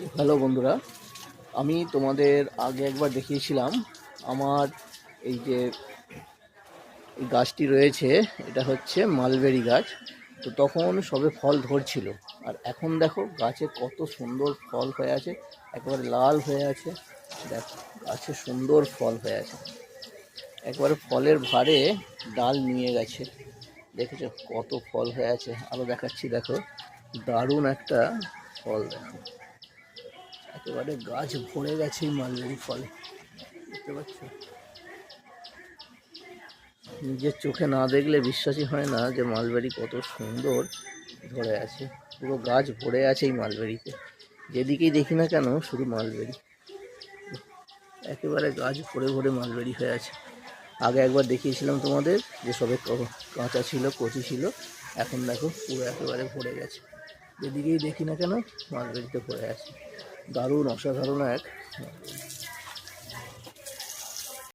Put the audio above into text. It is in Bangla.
হ্যালো বন্ধুরা, আমি তোমাদের আগে একবার দেখিয়েছিলাম আমার এই যে গাছটি রয়েছে, এটা হচ্ছে মালবেরি গাছ। তো তখন সবে ফল ধরছিল। আর এখন দেখো গাছে কত সুন্দর ফল হয়ে আছে, একবারে লাল হয়ে আছে। দেখো, গাছে সুন্দর ফল হয়ে আছে। একবারে ফলের ভারে ডাল নিয়ে গেছে। দেখেছ কত ফল হয়ে আছে? আরও দেখাচ্ছি, দেখো। দারুণ একটা ফল দেখো। একেবারে গাছ ভরে গেছে এই মালবেরি ফলে। দেখতে পাচ্ছ? নিজের চোখে না দেখলে বিশ্বাসই হয় না যে মালবেরি কত সুন্দর ধরে আছে। পুরো গাছ ভরে আছে এই মালবেরিতে যেদিকেই দেখি না কেন, শুধু মালবেরি একেবারে গাছ ভরে ভরে মালবেরি হয়ে আছে। আগে একবার দেখিয়েছিলাম তোমাদের যে সবে কাঁচা ছিল, কচি ছিল, এখন দেখো পুরো একেবারে ভরে গেছে। যেদিকেই দেখি না কেন মালবেরিতে ভরে আছে। দারুণ অসাধারণ এক।